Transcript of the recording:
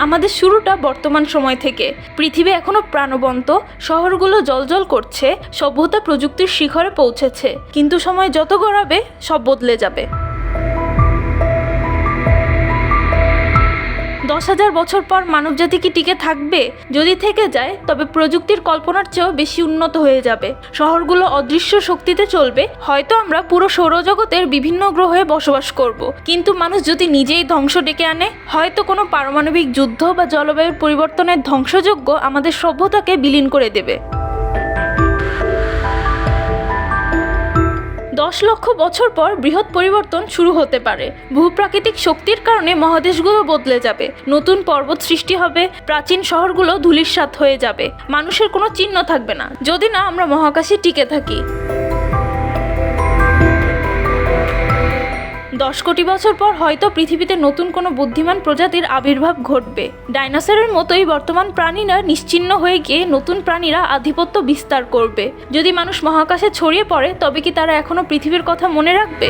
আমাদের শুরুটা বর্তমান সময় থেকে। পৃথিবী এখনও প্রাণবন্ত, শহরগুলো জলজল করছে, সভ্যতা প্রযুক্তির শিখরে পৌঁছেছে। কিন্তু সময় যত গড়াবে, সব বদলে যাবে। দশ হাজার বছর পর মানবজাতি কি টিকে থাকবে? যদি থেকে যায়, তবে প্রযুক্তির কল্পনার চেয়েও বেশি উন্নত হয়ে যাবে। শহরগুলো অদৃশ্য শক্তিতে চলবে, হয়তো আমরা পুরো সৌরজগতের বিভিন্ন গ্রহে বসবাস করব। কিন্তু মানুষ যদি নিজেই ধ্বংস ডেকে আনে, হয়তো কোনো পারমাণবিক যুদ্ধ বা জলবায়ুর পরিবর্তনের ধ্বংসযোগ্য আমাদের সভ্যতাকে বিলীন করে দেবে। দশ লক্ষ বছর পর বৃহৎ পরিবর্তন শুরু হতে পারে। ভূপ্রাকৃতিক শক্তির কারণে মহাদেশগুলো বদলে যাবে। নতুন পর্বত সৃষ্টি হবে, প্রাচীন শহরগুলো ধূলিসাৎ হয়ে যাবে। মানুষের কোনো চিহ্ন থাকবে না। যদি না, আমরা মহাকাশে টিকে থাকি। দশ কোটি বছর পর হয়তো পৃথিবীতে নতুন কোনো বুদ্ধিমান প্রজাতির আবির্ভাব ঘটবে। ডাইনোসরের মতোই বর্তমান প্রাণীরা নিশ্চিন্ন হয়ে গিয়ে নতুন প্রাণীরা আধিপত্য বিস্তার করবে। যদি মানুষ মহাকাশে ছড়িয়ে পড়ে, তবে কি তারা এখনও পৃথিবীর কথা মনে রাখবে?